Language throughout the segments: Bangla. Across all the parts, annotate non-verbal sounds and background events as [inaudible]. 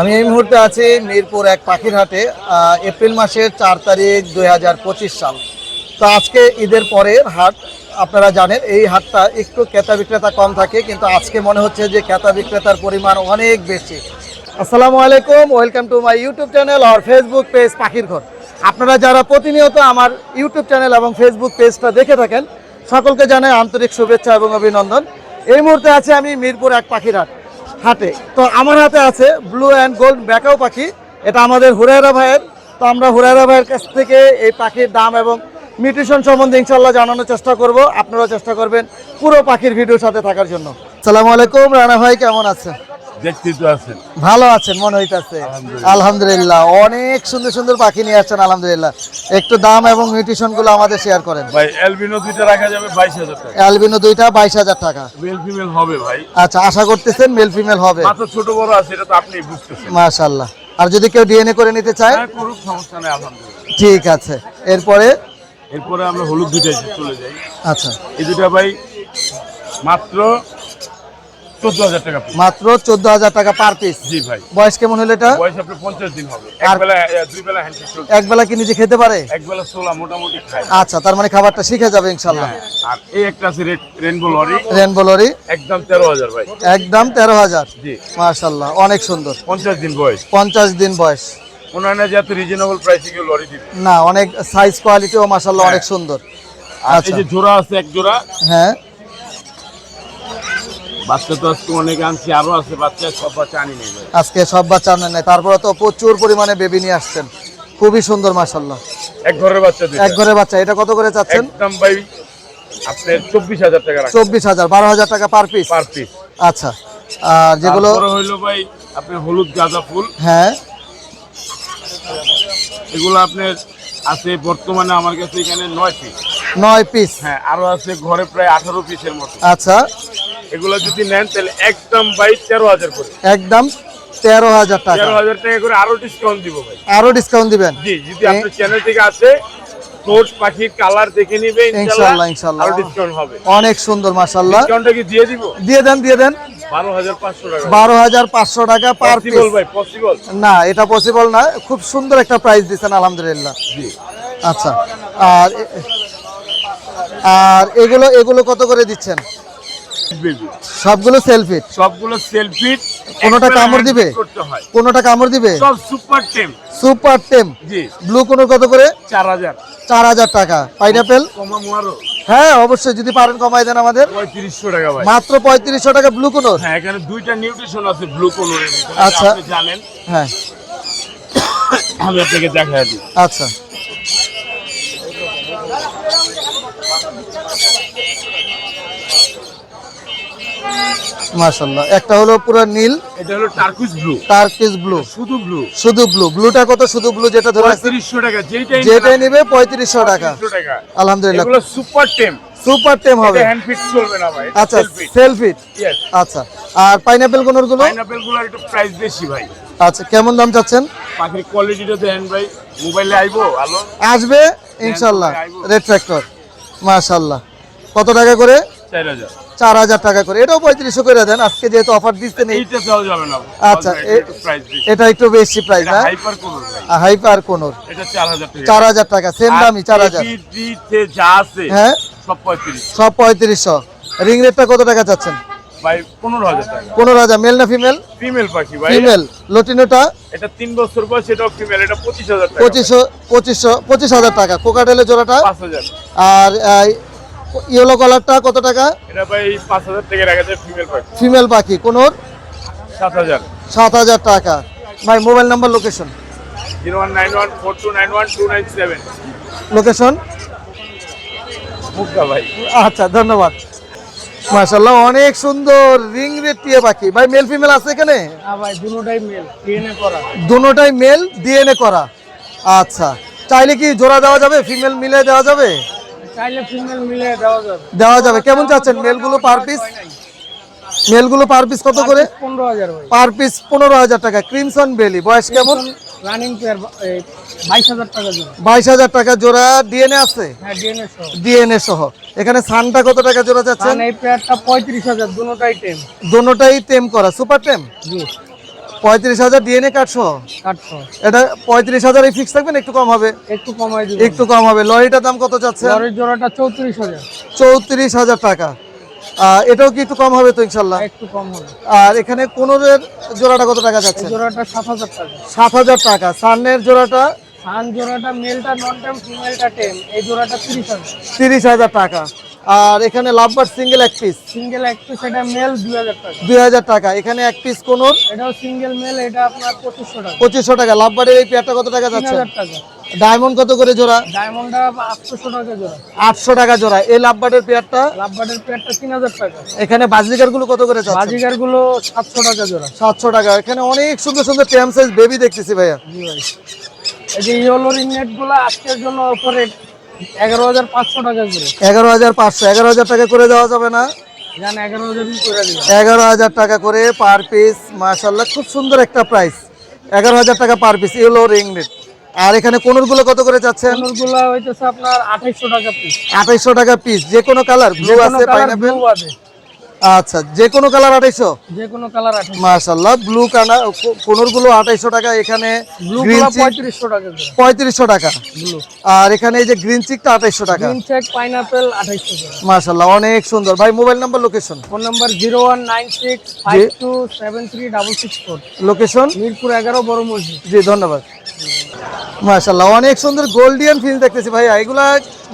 আমি এই মুহূর্তে আছি মিরপুর এক পাখির হাটে এপ্রিল মাসের চার তারিখ দু হাজার পঁচিশ সাল। তো আজকে ঈদের পরের হাট, আপনারা জানেন এই হাটটা একটু ক্রেতা বিক্রেতা কম থাকে, কিন্তু আজকে মনে হচ্ছে যে ক্রেতা বিক্রেতার পরিমাণ অনেক বেশি। আসসালামু আলাইকুম, welcome to my YouTube channel R Facebook page পাখির ঘর আপনারা যারা প্রতিনিয়ত আমার ইউটিউব চ্যানেল এবং ফেসবুক পেজটা দেখে থাকেন, সকলকে জানাই আন্তরিক শুভেচ্ছা এবং অভিনন্দন। এই মুহূর্তে আছে আমি মিরপুর এক পাখির হাট হাটে। তো আমার হাতে আছে ব্লু অ্যান্ড গোল্ড ব্যাকাও পাখি। এটা আমাদের হুরায়রা ভাইয়ের। তো আমরা হুরায়রা ভাইয়ের কাছ থেকে এই পাখির দাম এবং নিউট্রিশন সম্বন্ধে ইনশাল্লাহ জানানোর চেষ্টা করব। আপনারাও চেষ্টা করবেন পুরো পাখির ভিডিওর সাথে থাকার জন্য। সালামু আলাইকুম, রানা ভাই, কেমন আছে ভালো আছেন মনে হইতাছে। আলহামদুলিল্লাহ। অনেক সুন্দর সুন্দর পাখি নিয়ে আসছেন আলহামদুলিল্লাহ। একটু দাম এবং মিউটেশনগুলো আমাদের শেয়ার করেন। ভাই এলবিনো দুইটা রাখা যাবে বাইশ হাজার টাকা। অ্যালবিনো দুইটা বাইশ হাজার টাকা। মেল ফিমেল হবে ভাই। আচ্ছা আশা করতেছেন মেল ফিমেল হবে। মাথা ছোট বড় আছে এটা তো আপনি বুঝতেছেন। মাশাল্লাহ আর যদি কেউ ডিএনএ করে নিতে চায়? হ্যাঁ করুক সমস্যা নেই আলহামদুলিল্লাহ। ঠিক আছে। এরপরে? এরপরে আমরা হলুদ দুইটাই চলে যাই। আচ্ছা। এই দুইটা ভাই মাত্র টাকা মাত্র চোদ্দ হাজার টাকা পার পিস জি ভাই। বয়স কেমন হলো এটা? বয়স আপনার পঞ্চাশ দিন হবে। এক বেলা দুই বেলা হ্যান্ডশেক এক বেলা কি নিজে খেতে পারে? এক বেলা সোলা মোটামুটি খায়। আচ্ছা তার মানে খাবারটা শিখে যাবে ইনশাল্লাহ হ্যাঁ, আর এই একটা আছে রেনবো লরি রেনবো লরি একদম ভাই। একদম তেরো হাজার। জি। মার্শাল্লাহ অনেক সুন্দর। পঞ্চাশ দিন বয়স। পঞ্চাশ দিন বয়স। ওনার না রিজনেবল প্রাইসে কেউ লরি দিবে। না অনেক সাইজ কোয়ালিটিও অনেক হ্যাঁ। সুন্দর। আর এই আচ্ছা। যে জোড়া আছে এক জোড়া হ্যাঁ। বাচ্চা তো আজকে অনেক আনছি আরও আছে বাচ্চা সব বাচ্চা আনি নেই। আজকে সব বাচ্চা আনেন নাই। তারপরে তো প্রচুর পরিমাণে বেবি নিয়ে আসছেন। খুবই সুন্দর মার্শাল্লাহ এক ঘরের বাচ্চা এক ঘরে বাচ্চা। এটা কত করে চাচ্ছেন? একদম ভাই আপনার চব্বিশ হাজার টাকা রাখেন চব্বিশ হাজার বারো হাজার টাকা পার পিস পার পিস আচ্ছা। আর যেগুলো হইল ভাই আপনার হলুদ গাঁদা ফুল। হ্যাঁ। এগুলো আপনার আছে বর্তমানে আমার কাছে এখানে নয় পিস নয় পিস হ্যাঁ আরও আছে ঘরে প্রায় আঠারো পিসের মতো। আচ্ছা। এগুলো যদি নেন তাহলে একদম ভাই তেরো হাজার করে। একদম তেরো হাজার টাকা। তেরো হাজার টাকা করে আরও ডিসকাউন্ট দিব ভাই। আরও ডিসকাউন্ট দিবেন? জি যদি আপনার চ্যানেল থেকে আসে ঠোঁট পাখির কালার দেখে নিবে ইনশাল্লাহ, ইনশাল্লাহ। আরও ডিসকাউন্ট হবে। অনেক সুন্দর মার্শাল্লাহ ডিসকাউন্টটা কি দিয়ে দিব? দিয়ে দেন দিয়ে দেন। বারো হাজার পাঁচশো টাকা। পার পিস না এটা পসিবল না। খুব সুন্দর একটা প্রাইস দিচ্ছেন আলহামদুলিল্লাহ। জি। আচ্ছা আর আর এগুলো এগুলো কত করে দিচ্ছেন? সবগুলো সেলফি সবগুলো সেলফি কোনোটা কামড় দিবে? কোনোটা কামড় দিবে? সব সুপার টেম সুপার টেম জি। ব্লু কোনোর কত করে? চার হাজার। চার হাজার টাকা। পাইনাপেল কমা মারো হ্যাঁ অবশ্যই যদি পারেন কমাই দেন আমাদের। পঁয়ত্রিশশো টাকা ভাই। মাত্র পঁয়ত্রিশশো টাকা ব্লু কোনোর? হ্যাঁ এখানে দুইটা নিউট্রিশন আছে ব্লু কোলোরের আচ্ছা। আপনি জানেন। হ্যাঁ। আমি আপনাকে দেখা দিই। আচ্ছা। মাশাল্লাহ একটা হলো পুরো নীল এটা হলো ব্লু টার্কিস ব্লু শুধু ব্লু শুধু ব্লু ব্লুটা কত? শুধু ব্লু যেটা ধরে আছে পঁয়ত্রিশশো টাকা যেইটাই যেটাই নিবে পঁয়ত্রিশশো টাকা। টাকা। আলহামদুলিল্লাহ। এগুলো সুপার টেম সুপার টেম হবে। হ্যান্ড ফিট চলবে না ভাই আচ্ছা সেলফিট ইয়েস আচ্ছা। আর পাইনাপেল কোনোরগুলো পাইনাপেলগুলো একটু প্রাইস বেশি ভাই। আচ্ছা কেমন দাম চাচ্ছেন? পাখির কোয়ালিটিটা ভাই। মোবাইলে আইবো আলো আসবে ইনশাল্লাহ। রেড ফ্যাক্টর মাশাল্লাহ। কত টাকা করে? চার হাজার। চার হাজার টাকা করে। এটাও পঁয়ত্রিশশো করে দেন আজকে যেহেতু অফার দিচ্ছেন আচ্ছা, এটা একটু বেশি। প্রাইস না হাইপার কোন কোনোর চার হাজার টাকা। সেম দামি চার হাজার। হ্যাঁ? সব পঁয়ত্রিশশো। রিং রেটটা কত টাকা চাচ্ছেন? পনেরো হাজার মেল না ফিমেল ফিমেল পাখি ফিমেল লটিনোটা এটা তিন বছর বয়স এটাও ফিমেল এটা পঁচিশ হাজার টাকা। পঁচিশশো পঁচিশশো পঁচিশ হাজার টাকা। কোকাটেলের জোড়াটা? আর ইয়েলো কালারটা কত টাকা? এটা ভাই পাঁচ হাজার টাকা রাখা যায় ফিমেল পাখি। ফিমেল পাখি কোনোর? সাত হাজার। সাত হাজার টাকা। ভাই mobile number location zero one nine one four two nine one two nine seven. Location Mukta ভাই। আচ্ছা ধন্যবাদ। মাশাল্লাহ অনেক সুন্দর রিং রেড টিয়া পাখি। ভাই মেল ফিমেল আছে এখানে? হ্যাঁ ভাই দুটোটাই মেল ডিএনএ করা। দুটোটাই মেল ডিএনএ করা। আচ্ছা চাইলে কি জোড়া দেওয়া যাবে? ফিমেল মিলে দেওয়া যাবে? দেওয়া যাবে। কেমন চাচ্ছেন? মেলগুলো পার পিস মেলগুলো পার পিস কত করে? পার পিস পনেরো হাজার টাকা। ক্রিমসন বেলি বয়স কেমন? বাইশ হাজার টাকা জোড়া। ডিএনএ আছে? হ্যাঁ ডিএনএ সহ। সহ। এখানে সানটা কত টাকা জোড়া টেম দোনোটাই টেম করা। সুপার টেম পঁয়ত্রিশ হাজার ডিএনএ সহ কাঠশো এটা পঁয়ত্রিশ হাজার এই ফিক্স থাকবে না? একটু কম হবে? একটু কমাই একটু কম হবে। লরিটার দাম কত চাচ্ছে লরির জোড়াটা চৌত্রিশ হাজার। চৌত্রিশ হাজার টাকা। এটাও কি একটু কম হবে তো ইনশাল্লাহ? একটু কম হবে। আর এখানে কোনোরের জোড়াটা কত টাকা যাচ্ছে? জোড়াটা সাত হাজার টাকা। সাত হাজার টাকা। সান্নের জোড়াটা? সান জোড়াটা মেলটা নন টেম ফিমেলটা টেম এই জোড়াটা তিরিশ হাজার। তিরিশ হাজার টাকা। আর এখানে লাভবার সিঙ্গেল এক পিস। সিঙ্গেল এক পিস এটা মেল দুই হাজার টাকা। দুই হাজার টাকা। এখানে এক পিস কোন এটাও সিঙ্গেল মেল এটা আপনার পঁচিশশো টাকা। পঁচিশশো টাকা। লাভবারের এই পেয়ারটা কত টাকা যাচ্ছে? হাজার টাকা। ডায়মন্ড কত করে জোড়া? ডায়মন্ডটা আটশোশো টাকা জোড়া। আটশো টাকা জোড়া। এই লাভবারের পেয়ারটা? প্লেটটা তিন হাজার টাকা। এখানে বাজিকারগুলো কত করে যাচ্ছে? বাজিগারগুলো সাতশো টাকা জোড়া। সাতশো টাকা। এখানে অনেক সুন্দর সুন্দর ট্যাম সাইজ বেবি দেখতেছি ভাইয়া। জি ভাই। এই যে ইয়েলো রিং নেটগুলো আজকের জন্য উপরে এগারো হাজার পাঁচশো টাকা করে। এগারো হাজার পাঁচশো। এগারো হাজার টাকা করে দেওয়া যাবে না। এগারো হাজার করে দিবেন এগারো হাজার টাকা করে পার পিস মাশাল্লাহ খুব সুন্দর একটা প্রাইস। এগারো হাজার টাকা পার পিস ইউলো রিং নেট। আর এখানে কোনোরগুলো কত করে যাচ্ছে গুলো হইতেছে আপনার আঠাইশশো টাকা পিস। আঠাইশশো টাকা পিস যে কোনো কালার ব্লু আছে পাইনাপেল আছে। আচ্ছা যে কোনো কালার আঠাইশো? যে কোনো কালার মাশাল্লাহ ব্লু কালার কোনোরগুলো আঠাইশো টাকা এখানে ব্লু গ্রিনগুলো পঁয়ত্রিশশো টাকা করে। পঁয়ত্রিশশো টাকা। আর এখানে এই যে গ্রিন চিকটা আঠাইশো টাকা। পাইনাপেল আঠাইশশো টাকা। মাশাল্লাহ অনেক সুন্দর। ভাই mobile number location phone number zero one nine six five two seven three double six four location Mirpur এগারো বড় মসজিদ। জি ধন্যবাদ। মাশাল্লাহ অনেক সুন্দর গোল্ডিয়ান ফিল দেখতেছি ভাইয়া। এগুলা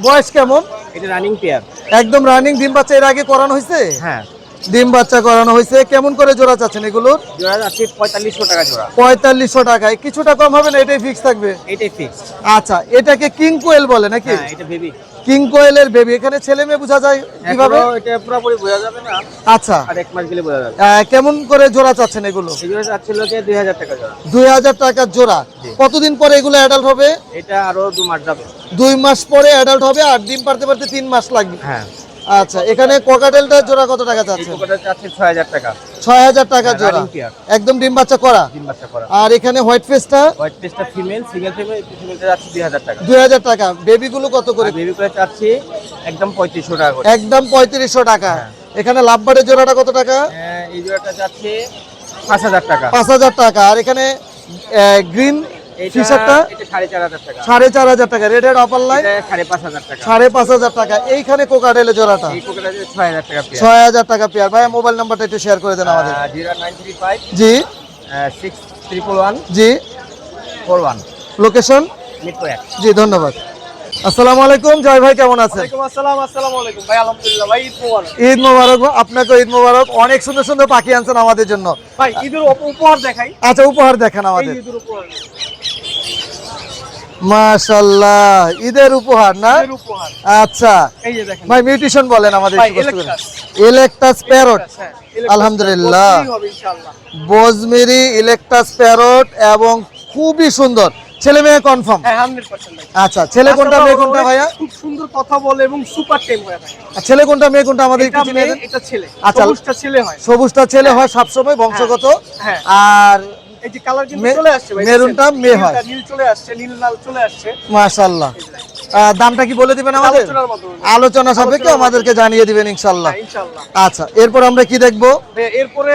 বয়স কেমন? এটা রানিং পেয়ার একদম রানিং ডিম বাচ্চা এর আগে করানো হয়েছে? হ্যাঁ। ডিম বাচ্চা করানো হয়েছে। কেমন করে জোড়া চাচ্ছেন এগুলোর জোড়া পঁয়তাল্লিশশো টাকা জোড়া। পঁয়তাল্লিশশো টাকায়। কিছুটা কম হবে না? এটাই ফিক্স থাকবে? এটাই ফিক্স আচ্ছা এটাকে কিং কোয়েল বলে নাকি? হ্যাঁ এটা বেবি কিং কোয়েলের বেবি এখানে ছেলে মেয়ে বোঝা যায় কীভাবে? এটা পুরোপুরি বোঝা যাবে না। আচ্ছা। আর এক মাস গেলে বোঝা যাবে। কেমন করে জোড়া চাচ্ছেন এগুলো? এগুলো চাচ্ছিল যে দুই হাজার টাকা জোড়া। হাজার টাকার জোড়া। কতদিন পরে এগুলো অ্যাডাল্ট হবে? এটা আরও দু মাস যাবে। দুই মাস পরে অ্যাডাল্ট হবে আর ডিম পারতে পারতে তিন মাস লাগবে। হ্যাঁ। আচ্ছা এখানে কোকাটেলটা জোড়া কত টাকা চাচ্ছে ছয় হাজার টাকা। ছয় হাজার টাকা হ্যাঁ, জোড়া। একদম ডিম বাচ্চা করা? তিন বাচ্চা করা। আর এখানে হোয়াইট ফেসটা? হোয়াইট পেস্টটা ফিমেল সিঙ্গেল ফিমেল ফিমেলটা যাচ্ছে দুই হাজার টাকা। দুই হাজার টাকা। বেবিগুলো কত করে? বেবি করে চাচ্ছি একদম পঁয়ত্রিশশো টাকা একদম পঁয়ত্রিশশো টাকা। এখানে লাভবারের জোড়াটা কত টাকা? হ্যাঁ, এই জোড়াটা চাচ্ছে পাঁচ হাজার টাকা। পাঁচ হাজার টাকা। আর এখানে গ্রিন ফিশারটা সাড়ে চার হাজার টাকা। রেডের অপার লাইন সাড়ে পাঁচ হাজার টাকা। এইখানে জোড়াটা? ছয় হাজার টাকা পেয়ার। ভাই মোবাইল নাম্বারটা একটু শেয়ার করে দেন আমাদের। জি। সিক্স ওয়ান জি। ফোর ওয়ান লোকেশন জি ধন্যবাদ। আসসালামু আলাইকুম জয় ভাই কেমন আছেন? ঈদ মোবারক। আপনাকে ঈদ মোবারক। অনেক সুন্দর সুন্দর পাখি আনছেন আমাদের জন্য। ভাই ঈদের উপহার দেখাই। আচ্ছা উপহার দেখেন আমাদের। মাশাল্লাহ ঈদের উপহার না? আচ্ছা। ভাই মিউটিশন বলেন আমাদের। ইলেকটাস প্যারট আলহামদুলিল্লাহ। হবে ইলেকটাস প্যারট এবং খুবই সুন্দর। ছেলে মেয়ে কনফার্ম হ্যাঁ 100% আচ্ছা ছেলে কোনটা মেয়ে কোনটা ভাইয়া? খুব সুন্দর কথা বলে এবং সুপার টেম হয়ে ছেলে কোনটা মেয়ে কোনটা আমাদের এটা একটু চিনিয়ে মেয়ে দেন এটা ছেলে। আচ্ছা। সবুজটা ছেলে হয়। সবুজটা ছেলে হয় সবসময় বংশগত। হ্যাঁ। আর এই যে কালার কিন্তু চলে আসছে ভাই মেরুনটা মেয়ে হয়। নীল চলে আসছে নীল লাল চলে আসছে। মাশাল্লাহ আহ, দামটা কি বলে দিবেন আমাদের? আলোচনা সাপেক্ষে আমাদেরকে জানিয়ে দিবেন ইনশাল্লাহ হ্যাঁ, ইনশাআল্লাহ। আচ্ছা এরপর আমরা কি দেখব? এরপরে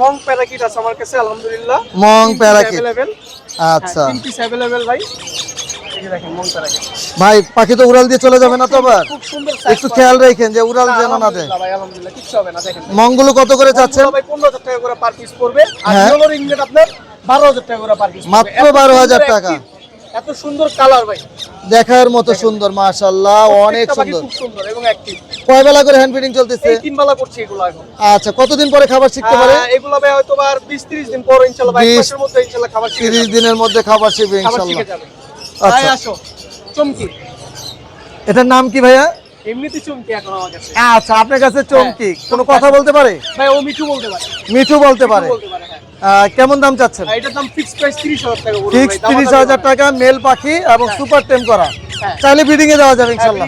মং প্যারাকিট আছে আমার কাছে আলহামদুলিল্লাহ। Monk parakeet. আচ্ছা। তিন পিস অ্যাভেলেবেল ভাই। পাখি তো উড়াল দিয়ে চলে যাবে না তো আবার? একটু খেয়াল রাখেন যে উড়াল যেন না দেয়। মঙ্গল কত করে পড়বে। আর হ্যাঁ। বারো হাজার টাকা। করে পার পিস মাত্র 12,000 টাকা। এত সুন্দর কালার ভাই। দেখার মতো সুন্দর মাশাল্লাহ অনেক সুন্দর। খুব সুন্দর এবং অ্যাক্টিভ কয় বেলা করে হ্যান্ড ফিডিং চলতেছে? এই তিন বেলা করছি এগুলো এখন। আচ্ছা কতদিন পরে খাবার শিখতে পারে? এগুলো ভাই হয়তো আর বিশ ত্রিশ দিন পর ইনশাল্লাহ ভাই মাসের মধ্যে ইনশাল্লাহ খাবার শিখে তিরিশ যাবে। দিনের মধ্যে খাবার শিখবে যাবে। আচ্ছা। আসো। চমকি। এটার নাম কি ভাইয়া? এমনিতে চমকি এখন আমার কাছে। আচ্ছা আপনার কাছে চমকি। হ্যাঁ। কোনো কথা বলতে পারে? ভাই ও মিঠু বলতে পারে। মিঠু বলতে পারে। হ্যাঁ কেমন দাম চাচ্ছেন? এটার দাম ফিক্স প্রাইস তিরিশ হাজার টাকা পড়বে ফিক্স ভাই, তিরিশ দামাদামি হাজার হবে না। টাকা মেল পাখি এবং সুপার টেম করা। হ্যাঁ। চাইলে ব্রিডিং এ দেওয়া যাবে হ্যাঁ, যাবে।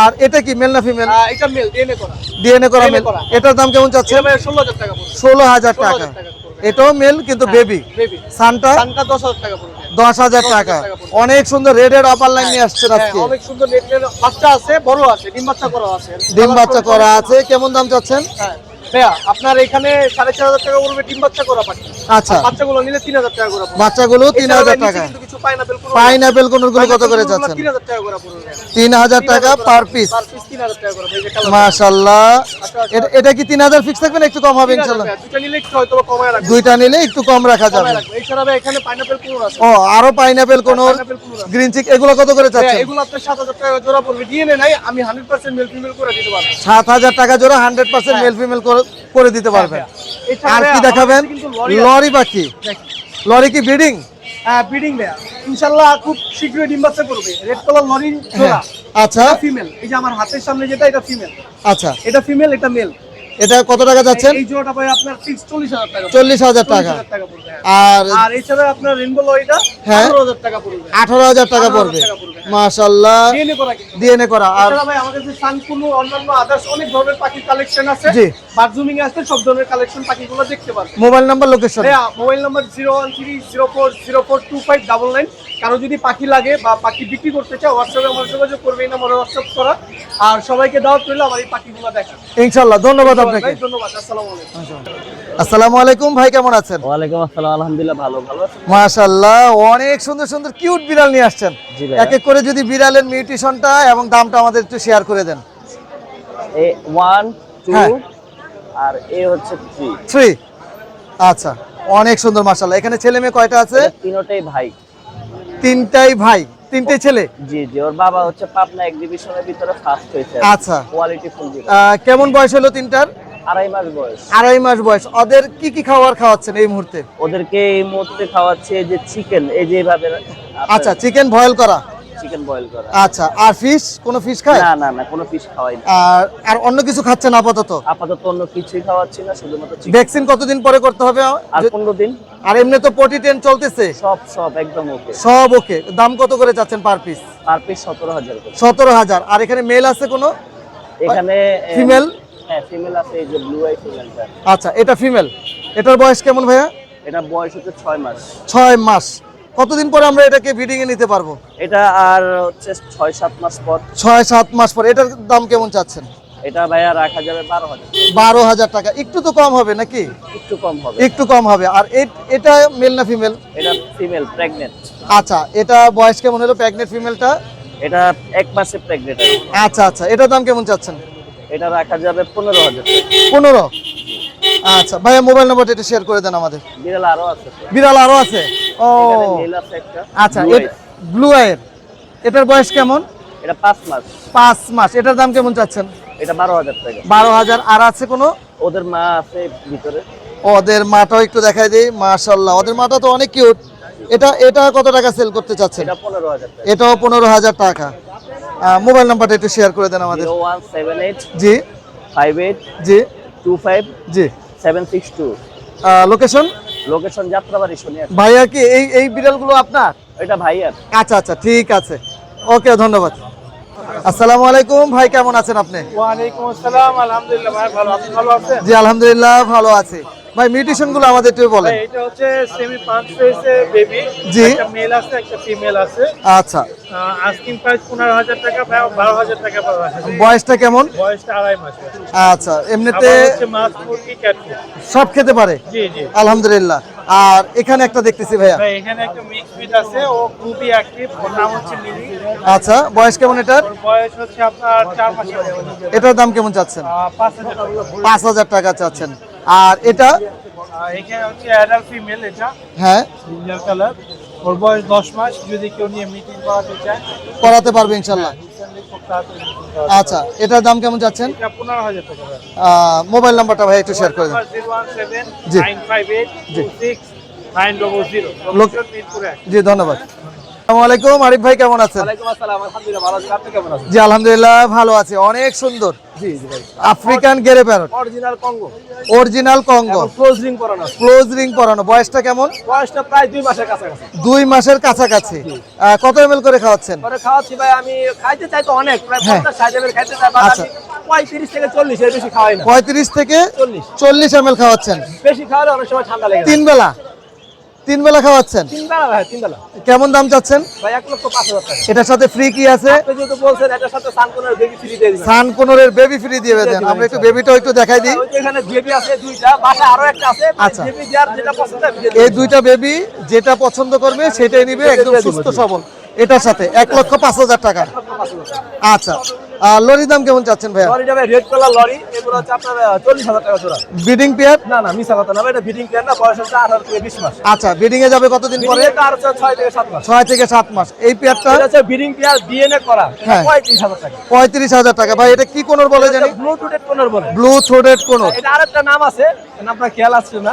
আর এটা কি মেল না ফিমেল? এটা মেল ডিএনএ করা। ডিএনএ করা মেল এটার দাম কেমন চাচ্ছেন? এটা ভাই ষোলো হাজার টাকা পড়বে 16,000 টাকা। এটাও মেল কিন্তু বেবি সানটা সানটা দশ হাজার টাকা পড়বে দশ হাজার টাকা। অনেক সুন্দর রেডের আপার লাইন নিয়ে আসছে হ্যাঁ, আজকে অনেক সুন্দর বাচ্চা আছে বড় আছে ডিম বাচ্চা করা আছে। ডিম বাচ্চা করা আছে। কেমন দাম চাচ্ছেন? হ্যাঁ। ভাইয়া আপনার এখানে সাড়ে চার হাজার টাকা পড়বে ডিম বাচ্চা করা পাখি। আচ্ছা। বাচ্চাগুলো নিলে তিন হাজার টাকা করে বাচ্চাগুলো তিন হাজার টাকা। কিছু পাইনাপেল পাইনাপেল কোনগুলো কত করে যাচ্ছেন? তিন হাজার টাকা করে পড়বে। তিন হাজার টাকা পার পিস পার পিস তিন হাজার টাকা করে এই যে কালার মাশাল্লাহ এটা- কি তিন হাজার ফিক্স থাকবে না একটু কম হবে ইনশাল্লাহ দুটা নিলে একটু হয়তো কমায় রাখবে। দুইটা নিলে একটু কম রাখা যাবে। এছাড়া এখানে পাইনাপেল কোন আছে। ও আরও পাইনাপেল কোন গ্রিন চিক এগুলো কত করে ভাইয়া, এগুলো আপনার টাকা জোড়া পড়বে। ডিএনএ নাই আমি হান্ড্রেড পার্সেন্ট মেল ফিমেল করে দিতে পারব। সাত হাজার টাকা জোড়া হান্ড্রেড পার্সেন্ট মেল ফিমেল করে দিতে পারবেন। এছাড়া আর কি দেখাবেন? লরি বাকি লরি কি? ব্রিডিং হ্যাঁ ব্রিডিং দেয়া ইনশাআল্লাহ খুব শীঘ্রই ডিম বাচ্চা করবে রেড কালার লরি জোড়া। আচ্ছা। ফিমেল এই যে আমার হাতের সামনে যেটা এটা ফিমেল আচ্ছা। এটা ফিমেল এটা মেল এটা কত টাকা যাচ্ছেন? এই জোড়াটা ভাই আপনার ফিক্স চল্লিশ হাজার টাকা চল্লিশ 40,000 টাকা। হ্যাঁ। আর আর এছাড়া আপনার রেনবো লরিটা হ্যাঁ। আঠারো টাকা পড়বে। আঠারো হাজার টাকা 18,000 টাকা পড়বে, হ্যাঁ। ডিএনএ করা ডিএনএ করা। আর এছাড়া ভাই আমাদের যে সানকুনু অন্যান্য আদার্স অনেক ধরনের পাখির কালেকশন আছে। জি। বাথরুমিং আছে সব ধরনের কালেকশন পাখিগুলো দেখতে পারবেন। মোবাইল নাম্বার লোকেশন ভাইয়া mobile number zero one three zero four zero four two five double nine. কারও যদি পাখি লাগে বা পাখি বিক্রি করতে চাও হোয়াটসঅ্যাপে আমার যোগাযোগ করবে এই নাম্বারে হোয়াটসঅ্যাপ করা। আর সবাইকে দাওয়াত করলে আমার এই পাখিগুলো দেখা ইনশাল্লাহ ধন্যবাদ আপনাকে। আসসালামু আলাইকুম। ভাই কেমন আছেন? ওয়ালাইকুম আসসালাম আলহামদুলিল্লাহ ভালো ভালো আছেন? মাশাল্লাহ অনেক সুন্দর সুন্দর কিউট বিড়াল নিয়ে আসছেন। এক এক করে যদি বিড়ালের মিউটেশনটা এবং দামটা আমাদের একটু শেয়ার করে দেন। এ ওয়ান টু হ্যাঁ। আর এ হচ্ছে আচ্ছা অনেক সুন্দর মাশাল্লাহ এখানে ছেলে মেয়ে কয়টা আছে? তিনটাই ভাই। তিনটাই ভাই। তিনটে ছেলে? জি জি ওর বাবা হচ্ছে পাবনা এক্সিবিশনের ভিতরে ফার্স্ট হয়েছে। আচ্ছা। কোয়ালিটি ফুল কেমন বয়স হলো তিনটার? আড়াই মাস বয়স। আড়াই মাস বয়স। ওদের কি কি খাবার খাওয়াচ্ছেন এই মুহূর্তে? ওদেরকে এই মুহূর্তে খাওয়াচ্ছে যে চিকেন এই যে এভাবে আচ্ছা চিকেন বয়েল করা। চিকেন বয়েল করা। আচ্ছা আর ফিশ কোনো ফিশ খায়? না না না কোনো ফিশ খাওয়াই না। আর আর অন্য কিছু খাচ্ছেন আপাতত? আপাতত অন্য কিছুই খাওয়াচ্ছি না শুধুমাত্র চিকেন ভ্যাকসিন কতদিন পরে করতে হবে? আর পনেরো দিন। আর এমনি তো পটি টেন চলতেছে? সব সব একদম ওকে সব ওকে দাম কত করে চাচ্ছেন পার পিস পার পিস সতেরো হাজার করে। সতেরো হাজার। আর এখানে মেল আছে কোনো? এখানে ফিমেল হ্যাঁ ফিমেল আছে এই যে ব্লু আই ফিমেলটা আচ্ছা এটা ফিমেল এটার বয়স কেমন ভাইয়া? এটা বয়স হচ্ছে ছয় মাস। ছয় মাস। কতদিন পরে আমরা এটাকে ব্রিডিং এ নিতে পারব? এটা আর হচ্ছে ছয় সাত মাস পর। ছয় সাত মাস পরে। এটার দাম কেমন চাচ্ছেন? এটা ভাইয়া রাখা যাবে বারো হাজার। বারো হাজার টাকা। একটু তো কম হবে নাকি? একটু কম হবে। একটু কম হবে। আর এটা মেল না ফিমেল এটা ফিমেল প্রেগনেন্ট আচ্ছা এটা বয়স কেমন হলো প্রেগনেন্ট ফিমেলটা এটা এক মাসে প্রেগনেন্ট আচ্ছা আচ্ছা। এটার দাম কেমন চাচ্ছেন? এটা রাখা যাবে পনেরো হাজার। পনেরো। আচ্ছা ভাইয়া মোবাইল নাম্বারটা একটু শেয়ার করে দেন আমাদের। বিড়াল আরও আছে বিড়াল আরও আছে? ও। আচ্ছা ব্লু আইয়ের এটার বয়স কেমন? এটা পাঁচ মাস। পাঁচ মাস। এটার দাম কেমন চাচ্ছেন? এটা বারো হাজার টাকা। বারো হাজার। আর আছে কোনো? ওদের মা আছে ভিতরে। ওদের মাটাও একটু দেখাই দিই মাশাল্লাহ ওদের মাটা তো অনেক কিউট এটা এটা কত টাকা সেল করতে চাচ্ছেন? এটা পনেরো হাজার টাকা। এটাও পনেরো হাজার টাকা। মোবাইল নাম্বারটা একটু শেয়ার করে দেন আমাদের। জিরো ওয়ান সেভেন এইট জি। ফাইভ এইট জি। টু ফাইভ জি। Seven six two. Location location Jatrabari শুনিয়া ভাইয়া কি এই এই বিড়ালগুলো আপনার? এটা ভাইয়ার। আচ্ছা আচ্ছা ঠিক আছে। ওকে ধন্যবাদ। আসসালামু আলাইকুম। ভাই কেমন আছেন আপনি? ওয়ালাইকুম আসসালাম। আলহামদুলিল্লাহ ভাই ভালো আপনি ভালো আছেন? জি আলহামদুলিল্লাহ ভালো আছি। ভাই মিউটেশনগুলো আমাদের একটু বলেন। এটা হচ্ছে সেমি পাঁচ ফেসে বেবি জি। একটা মেল আছে একটা ফিমেল আছে। আচ্ছা। আস্কিং প্রাইস পনেরো হাজার টাকা ভাই বারো হাজার টাকা পাওয়া বয়সটা কেমন? বয়সটা আড়াই মাস। আচ্ছা এমনিতে মাছ মুরগি ক্যাট সব খেতে পারে? জি জি। আলহামদুলিল্লাহ। আর এখানে একটা দেখতেছি ভাইয়া। ভাই এখানে একটা মিক্স বিট আছে ও খুবই অ্যাক্টিভ ওর নাম হচ্ছে মিনি আচ্ছা বয়স কেমন এটার? বয়স হচ্ছে আপনার চার মাসের এটার দাম কেমন চাচ্ছেন? আহ, পাঁচ হাজার টাকা। পাঁচ হাজার টাকা চাচ্ছেন। আর এটা? এখানে হচ্ছে অ্যাডাল্ট ফিমেল এটা। হ্যাঁ। জিঞ্জার কালার ওর বয়স দশ মাস যদি কেউ নিয়ে মিটিং করাতে চায়। করাতে পারবে ইনশাল্লাহ। আচ্ছা এটার দাম কেমন টাকা মোবাইল নাম্বারটা ভাই একটু শেয়ার করে দেন। জি। জিরো জি ধন্যবাদ। আসসালামু আরিফ ভাই কেমন আছেন? জি আলহামদুলিল্লাহ ভালো আছি। অনেক সুন্দর। African grey parrot. Original Congo. Original Congo. Close ring আছে। ক্লোজ রিং করানো বয়সটা কেমন? বয়সটা প্রায় দুই মাসের কাছাকাছি। দুই মাসের কাছাকাছি। কত এম করে খাওয়াচ্ছেন? খাওয়াচ্ছি ভাই আমি খাইতে চাই তো অনেক প্রায় হ্যাঁ। পঞ্চাশ ষাট এমএল খাইতে চাই আচ্ছা। আমি পঁয়ত্রিশ থেকে চল্লিশ এর বেশি খাওয়াই না। পঁয়ত্রিশ থেকে চল্লিশ। চল্লিশ এম খাওয়াচ্ছেন। বেশি খাওয়ালে অনেক সময় ঠান্ডা লেগে তিন বেলা তিন বেলা খাওয়াচ্ছেন? তিন বেলা ভাই তিন বেলা কেমন দাম চাচ্ছেন? ভাই এক লক্ষ পাঁচ হাজার টাকা। এটার সাথে ফ্রি কি আছে? আপনি যেহেতু বলছেন এটার সাথে সানকোনের বেবি ফ্রি দিয়ে দিবেন। সান কোনরের বেবি ফ্রি দিয়ে দেন। আমরা একটু বেবিটাও একটু দেখাই দিই। এখানে বেবি আছে দুইটা বাসা আরও একটা আছে আচ্ছা। বেবি যার যেটা পছন্দ এই দুইটা বেবি যেটা পছন্দ করবে সেটাই নিবে একদম সুস্থ সবল। এটার সাথে এক লক্ষ পাঁচ হাজার টাকা। আচ্ছা। আর লরির দাম কেমন চাচ্ছেন ভাইয়া? লরি যাবে রেড কালার লরি এগুলো হচ্ছে আপনার চল্লিশ হাজার টাকা জোড়া। পেয়ার না না কথা না ভাই, এটা প্ল্যান না বয়স হচ্ছে আঠারো থেকে বিশ মাস। আচ্ছা এ যাবে কতদিন পরে? হচ্ছে ছয় থেকে সাত মাস। ছয় থেকে সাত মাস। এই পেয়ারটা এটা হচ্ছে পেয়ার ডিএনএ করা হ্যাঁ। পঁয়ত্রিশ হাজার টাকা। পঁয়ত্রিশ হাজার টাকা। ভাই এটা কি কোনর বলে জানি? ব্লুটুথের কোনার বলে। ব্লু কোনর এটা আরেকটা নাম আছে আপনার খেয়াল আসছে না?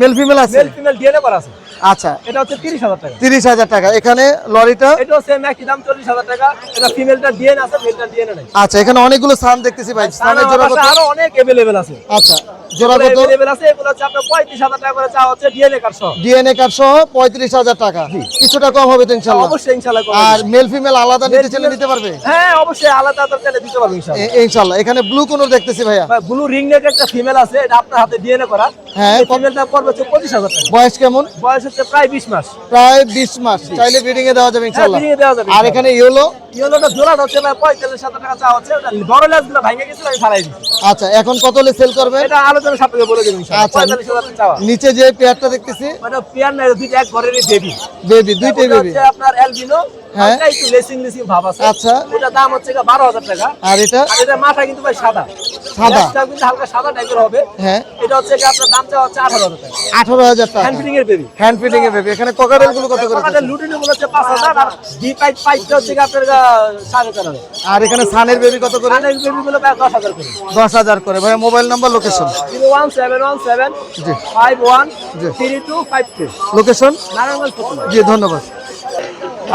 মেল ফিমেল আছে? মেল ফিমেল ডিএনএ করা আছে। আচ্ছা। এটা হচ্ছে তিরিশ হাজার টাকা। তিরিশ হাজার টাকা। এখানে লরিটা? এটাও সেম একই দাম চল্লিশ হাজার টাকা। এটা ফিমেলটা ডিএনএ আছে মেলটা ডিএনএ আচ্ছা এখানে অনেকগুলো স্থান দেখতেছি ভাই। স্থানের জন্য আরও অনেক अवेलेबल আছে। আচ্ছা। জোড়া কত? আছে এগুলো হচ্ছে আপনার পঁয়ত্রিশ হাজার টাকা করে চা হচ্ছে ডিএনএ কার্ড সহ। ডিএনএ কার্ড সহ পঁয়ত্রিশ হাজার টাকা। কিছুটা কম হবে তো ইনশাল্লাহ। অবশ্যই ইনশাআল্লাহ আর মেল ফিমেল আলাদা নিতে চাইলে নিতে পারবে? হ্যাঁ অবশ্যই আলাদা আলাদা চাইলে দিতে পারব ইনশাআল্লাহ ইনশাল্লাহ। এখানে ব্লু দেখতেছি ভাইয়া? ব্লু রিং নেক একটা ফিমেল আছে এটা আপনার হাতে ডিএনএ করা। হ্যাঁ, ফিমেলটা পড়বে হচ্ছে পঁচিশ হাজার টাকা। বয়স কেমন? বয়স হচ্ছে প্রায় বিশ মাস। প্রায় বিশ মাস। চাইলে ব্রিডিং এ দেওয়া যাবে ইনশাল্লাহ। breeding এ দেওয়া যাবে, আর এখানে ইয়েলো ইয়েলোটা জোড়াটা হচ্ছে ভাই পঁয়তাল্লিশ হাজার টাকা চা হচ্ছে। ওটা বড় লেজগুলো ভাঙে গেছিল আমি ছাড়াই দিচ্ছি। আচ্ছা এখন কত হলে সেল করবে এটা আলোচনা সাপেক্ষে বলে দেবেন আচ্ছা। নিচে যে পেয়ারটা দেখতেছি মানে পেয়ার দুইটা এক ঘরেরই বেবি বেবি দুইটাই বেবি আপনার অ্যালবিনো হ্যাঁ। একটু লেসিং লেসিং ভাব আছে। আচ্ছা। ওটা দাম হচ্ছে টাকা। আর এটা? আর এটা মাথা কিন্তু ভাই সাদা। সাদা? লেজটা কিন্তু হালকা সাদা টাইপের হবে। হ্যাঁ। এটা হচ্ছে কি আপনার দাম চাওয়া হচ্ছে টাকা। টাকা হ্যান্ড ফিটিং এর বেবি হ্যান্ড ফিটিং এ বেবি এখানে গুলো কত করে লুটিনো গুলো হচ্ছে পাঁচ হাজার আর ডি পাইপ পাইপটা হচ্ছে কি আপনার আর এখানে সানের বেবি কত করে? বেবি গুলো করে। ভাই মোবাইল নাম্বার লোকেশন জি। ফাইভ ওয়ান জি। Three two five three. Location Narayanganj জি ধন্যবাদ।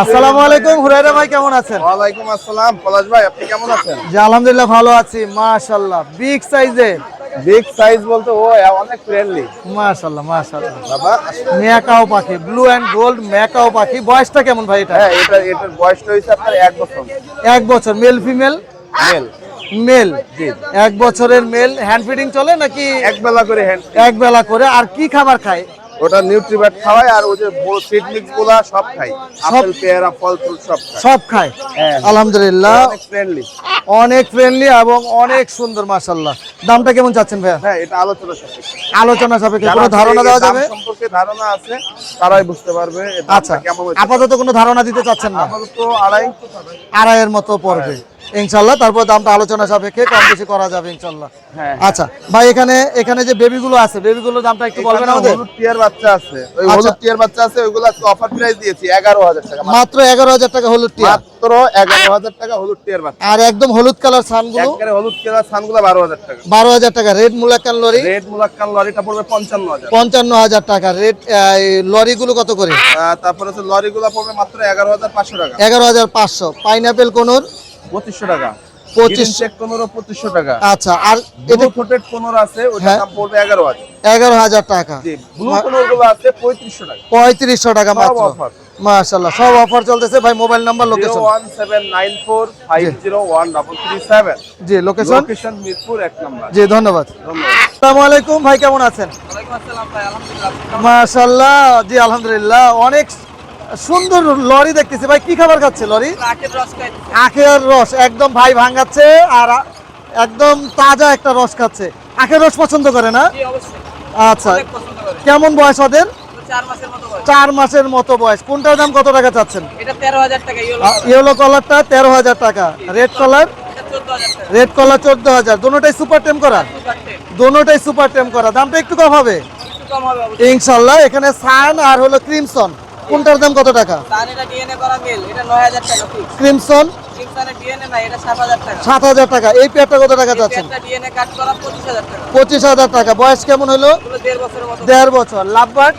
আসসালামু আলাইকুম হুরাইরা ভাই কেমন আছেন? ওয়ালাইকুম আসসালাম। পলাশ ভাই আপনি কেমন আছেন? জি আলহামদুলিল্লাহ ভালো আছি মাশাআল্লাহ। বিগ সাইজের বিগ সাইজ বলতে ও অনেক ফ্রেন্ডলি মাশাআল্লাহ মাশাআল্লাহ। বাবা ম্যাকাও পাখি ব্লু অ্যান্ড গোল্ড ম্যাকাও পাখি। বয়সটা কেমন ভাই এটা? হ্যাঁ এটা এটার বয়সটা হয়েছে আপনার এক বছর। এক বছর মেল ফিমেল মেল মেল এক বছরের মেল হ্যান্ড ফিডিং চলে নাকি এক বেলা করে হ্যান্ড এক বেলা করে আর কি খাবার খায়? ওটা নিউট্রিবাট খাওয়ায় আর ওই যে সিড মিক্সগুলা সব খাই আপেল পেয়ারা ফল ফ্রুট সব খাই সব খায়। হ্যাঁ। আলহামদুলিল্লাহ। অনেক ফ্রেন্ডলি অনেক ফ্রেন্ডলি এবং অনেক সুন্দর মাশাআল্লাহ। দামটা কেমন চাচ্ছেন ভাইয়া? হ্যাঁ এটা আলোচনা সাপেক্ষে। আলোচনা সাপেক্ষে। কোনো ধারণা দেওয়া যাবে? সম্পর্কে ধারণা আছে তারাই বুঝতে পারবে আচ্ছা। আপাতত কোনো ধারণা দিতে চাচ্ছেন না? আপাতত আড়াই। আড়াইয়ের মতো পড়বে। ইনশাল্লাহ তারপর দামটা আলোচনা সাপেক্ষে কম বেশি করা যাবে ইনশাল্লাহ। হ্যাঁ। আচ্ছা ভাই এখানে এখানে যে বেবিগুলো আছে বেবিগুলোর দামটা একটু বলবেন আমাদের? হলুদ টিয়ার বাচ্চা আছে। ওই আচ্ছা। হলুদ টিয়ার বাচ্চা আছে ওইগুলো আজকে অফার প্রাইস দিয়েছি এগারো হাজার টাকা মাত্র। এগারো হাজার টাকা হলুদ টিয়া। মাত্র এগারো হাজার টাকা হলুদ টিয়ার বাচ্চা। আর একদম হলুদ কালার সানগুলো একবারে হলুদ টিয়ার সানগুলো বারো হাজার টাকা। বারো হাজার টাকা। Red Moluccan lory? Red Moluccan লরিটা পড়বে পঞ্চান্ন হাজার। পঞ্চান্ন হাজার টাকা। রেড লরিগুলো কত করে? তারপরে হচ্ছে লরিগুলো পড়বে মাত্র এগারো হাজার পাঁচশো টাকা। এগারো হাজার পাঁচশো। পাইনাপেল কোনোর? পঁচিশশো টাকা। পঁচিশ পনেরো পঁচিশশো টাকা। আচ্ছা আর এটা ফোটেড পনেরো আছে ওটার হ্যাঁ। দাম পড়বে এগারো হাজার। এগারো হাজার টাকা। জি ব্লু পনেরো আছে পঁয়ত্রিশশো টাকা। পঁয়ত্রিশশো টাকা সব মাত্র। offer। মাশাল্লাহ সব অফার চলতেছে। ভাই mobile number location one seven nine four five zero one double three seven. জি লোকেশন লোকেশন মিরপুর এক নম্বর। জি ধন্যবাদ। ধন্যবাদ। আসসালামু আলাইকুম ভাই কেমন আছেন? মাশাল্লাহ জি আলহামদুলিল্লাহ অনেক সুন্দর লরি দেখতেছি। ভাই কি খাবার খাচ্ছে লরি? আখের রস একদম ভাই ভাঙাচ্ছে আর একদম তাজা একটা রস খাচ্ছে। আখের রস পছন্দ করে না? আচ্ছা কেমন বয়স ওদের? চার মাসের মতো বয়স। কোনটার দাম কত টাকা চাচ্ছেন? ইয়েলো কালারটা তেরো হাজার টাকা। রেড কালার রেড কালার চোদ্দ হাজার। দুটোটাই সুপার টেম করা? দুটোটাই সুপার টেম করা। দামটা একটু কম হবে? ইনশাল্লাহ এখানে সান আর হলো ক্রিমসন কোনটার দাম কত টাকা? এটা এটা ক্রিমসন? এটা সাত হাজার টাকা। এই পেয়ারটা কত টাকা করা পঁচিশ হাজার টাকা। বয়স কেমন হলো? দেড় বছর। হাফবার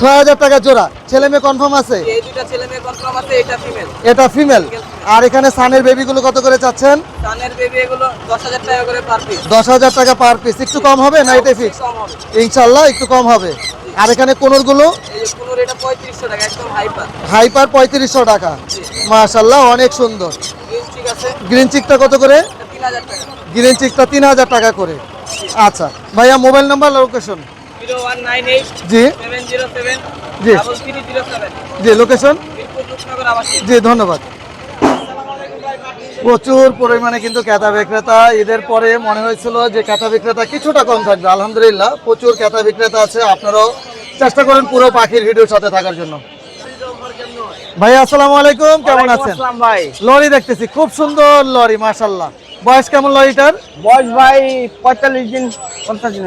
ছয় হাজার টাকা জোড়া। ছেলে মেয়ে কনফার্ম আছে? এটা ফিমেল আর এখানে সানের বেবিগুলো কত করে চাচ্ছেন? দশ হাজার টাকা পার পিস একটু কম হবে না এটাই ফিক্স ইনশাল্লাহ একটু কম হবে। আর এখানে একদম হাইপার পঁয়ত্রিশশো টাকা। মাশাল্লাহ অনেক সুন্দর। গ্রিন চিকটা কত করে? গ্রিন চিকটা তিন হাজার টাকা করে। আচ্ছা ভাইয়া মোবাইল নাম্বার লোকেশন জি। জি। জি লোকেশন জি ধন্যবাদ। প্রচুর পরিমাণে কিন্তু ক্রেতা বিক্রেতা। ঈদের পরে মনে হয়েছিল যে ক্রেতা বিক্রেতা কিছুটা কম থাকবে। আলহামদুলিল্লাহ প্রচুর ক্রেতা বিক্রেতা আছে। আপনারাও চেষ্টা করেন পুরো পাখির ভিডিওর সাথে থাকার জন্য। ভাই আসসালাম আলাইকুম। কেমন আছেন? ভাই। লরি দেখতেছি। খুব সুন্দর লরি মাশাল্লাহ বয়স কেমন লরিটার? বয়স ভাই পঁয়তাল্লিশ দিন দিন।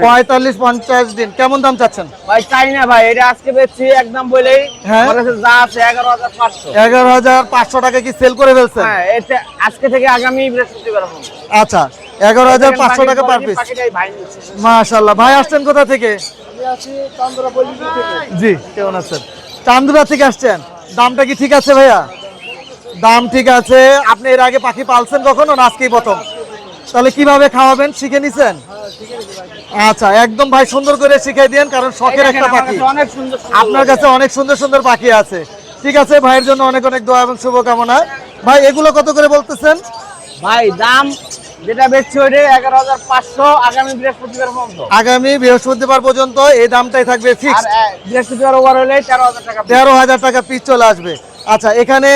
পঁয়তাল্লিশ পঞ্চাশ দিন। কেমন দাম চাচ্ছেন? ভাই চাই না ভাই এটা আজকে একদম বলেই। হ্যাঁ। যা আছে এগারো হাজার পাঁচশো। এগারো হাজার পাঁচশো টাকা কি সেল করে ফেলছেন? হ্যাঁ এটা আজকে থেকে আগামী বৃহস্পতিবার আচ্ছা এগারো হাজার পাঁচশো টাকা পার পিস ভাই মাশাল্লাহ ভাই আসছেন কোথা থেকে? জি কেমন আছেন? চান্দুরা থেকে আসছেন। দামটা কি ঠিক আছে ভাইয়া? দাম ঠিক আছে। আপনি এর আগে পাখি পালছেন কখনো না আজকেই প্রথম? তাহলে কীভাবে খাওয়াবেন? শিখে নিছেন? আচ্ছা একদম ভাই সুন্দর করে শিখিয়ে দিন কারণ শখের একটা পাখি। আপনার কাছে অনেক সুন্দর সুন্দর পাখি আছে। ঠিক আছে ভাইয়ের জন্য অনেক অনেক দোয়া এবং শুভকামনা। ভাই এগুলো কত করে বলতেছেন? ভাই দাম যেটা বেচছি ওইটা এগারো হাজার পাঁচশো আগামী বৃহস্পতিবার পর্যন্ত। আগামী বৃহস্পতিবার পর্যন্ত এই দামটাই থাকবে আর ফিক্সড বৃহস্পতিবার ওভার হলে তেরো হাজার টাকা তেরো হাজার টাকা পিস চলে আসবে। আচ্ছা এখানে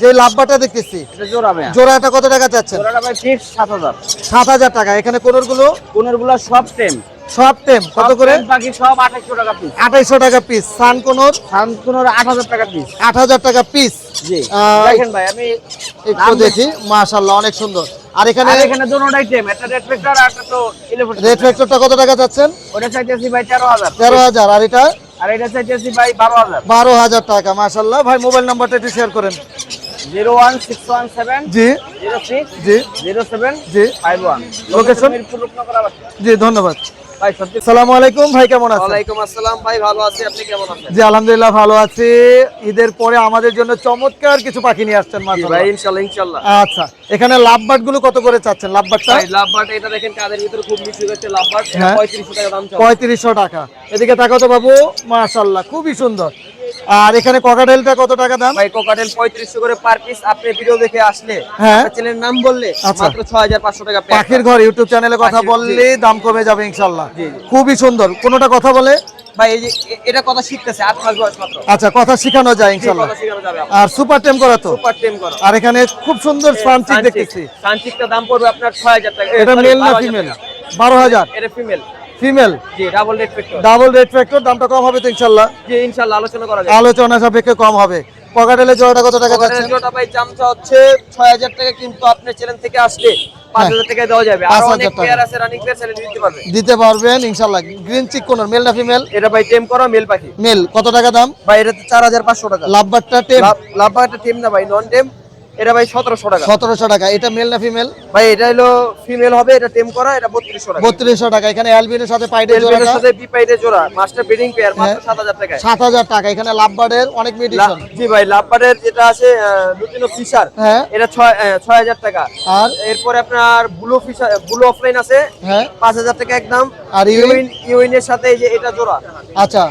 যে লাভবাটা দেখতেছি জোড়াটা কত টাকা চাচ্ছেন? সাত হাজার। টাকা। এখানে কোনরগুলো? গুলো সব টেম সব টেম কত করে? বাকি সব টাকা পিস আঠাইশো টাকা পিস সান কোনর? আট হাজার টাকা পিস আট হাজার টাকা পিস জি। দেখেন ভাই আমি একটু দেখি। মাশাল্লাহ অনেক সুন্দর। আর এখানে এখানে দুটোটাই টেম একটা রেড ফ্যাক্টর আর একটা তো রেড ফ্যাক্টরটা কত টাকা চাচ্ছেন? ওটা চাইতেছি ভাই আর এটা? আর এটা চাইতেছি ভাই বারো হাজার। বারো হাজার টাকা মাশাল্লাহ ভাই মোবাইল নাম্বারটা একটু শেয়ার করেন। Zero one six one seven জি। জিরো সিক্স জি। জিরো সেভেন জি। Five one. আবাসিক। জি ধন্যবাদ। ভাই সত্যি আলাইকুম ভাই কেমন আছেন? ওয়ালাইকুম আসসালাম ভাই ভালো আছি। আপনি কেমন আছেন? জি আলহামদুলিল্লাহ ভালো আছি। ঈদের পরে আমাদের জন্য চমৎকার কিছু পাখি নিয়ে আসছেন মাশাআল্লাহ। আচ্ছা এখানে গুলো কত করে চাচ্ছেন? লাভবার্ডটা? ভাই লাভবাট এটা দেখেন কাদের ভিতরে খুব মিষ্টি হচ্ছে লাভবাট হ্যাঁ। পঁয়ত্রিশশো টাকা দাম চলে। পঁয়ত্রিশশো টাকা। এদিকে তাকাও তো বাবু মাসাল্লাহ খুবই সুন্দর। আর এখানে ককাটেলটা কত টাকা দাম? ভাই কোকাটেল পঁয়ত্রিশশো করে পার পিস আপনি ভিডিও দেখে আসলে হ্যাঁ। আপনার চ্যানেলের নাম বললে আচ্ছা। মাত্র ছয় হাজার পাঁচশো টাকা পাখির ঘর ইউটিউব চ্যানেলে কথা বললে দাম কমে যাবে জি। খুবই সুন্দর। কোনোটা কথা বলে? ভাই এই যে এটা কথা শিখতেছে আট মাস বয়স মাত্র। আচ্ছা কথা শেখানো যায় যাবে আর সুপার টেম করা তো? সুপার টেম করো। আর এখানে খুব সুন্দর ফ্রান্সিক দেখতেছি। সানচিকটা দাম পড়বে আপনার ছয় হাজার টাকা। এটা মেল না ফিমেল টাকা। বারো হাজার। এটা ফিমেল ফিমেল? জি double red factor double red factor দামটা কম হবে তো ইনশাল্লাহ? জি ইনশাআল্লাহ আলোচনা করা আলোচনা সাপেক্ষে কম হবে। পকেটেলে জোড়াটা কত টাকা যাচ্ছে? জোড়াটা ভাই দামটা হচ্ছে ছয় হাজার টাকা কিন্তু আপনার চ্যানেল থেকে আসলে পাঁচ হাজার টাকা দেওয়া যাবে। আর অনেক টাকা। প্লেয়ার আছে রানিং প্লেয়ার চ্যানেল দিতে পারবে। দিতে পারবেন ইনশাল্লাহ। গ্রিন চিক কোন মেল না ফিমেল এটা ভাই টেম করা মেল পাখি। মেল কত টাকা দাম? ভাই এটা চার হাজার পাঁচশো টাকা। লাভবারটা টেম লাভ একটা টেম না ভাই নন টেম এটা ভাই সতেরোশো টাকা। সতেরোশো টাকা। এটা মেল না ফিমেল ভাই এটা হলো ফিমেল হবে এটা টেম করা এটা বত্রিশশো টাকা। বত্রিশশো টাকা। এখানে অ্যালবিনের সাথে পাইডের এলবিনের জোড়াটা? সাথে বিপাইডের জোড়া মাস্টার ব্রিডিং পেয়ার মাত্র হ্যাঁ। সাত হাজার টাকায়। সাত হাজার টাকা। এখানে লাভবার্ডের অনেক লা- জি ভাই লাভবারের যেটা আছে দুটিনো ফিশার হ্যাঁ। এটা ছয় আহ, ছয় হাজার টাকা। আর? এরপরে আপনার ব্লু ফিশার ব্লু অফলাইন আছে হ্যাঁ। পাঁচ হাজার টাকা একদম। আর ইউইন? ইউইন ইউইনের সাথে এই যে এটা জোড়া। আচ্ছা।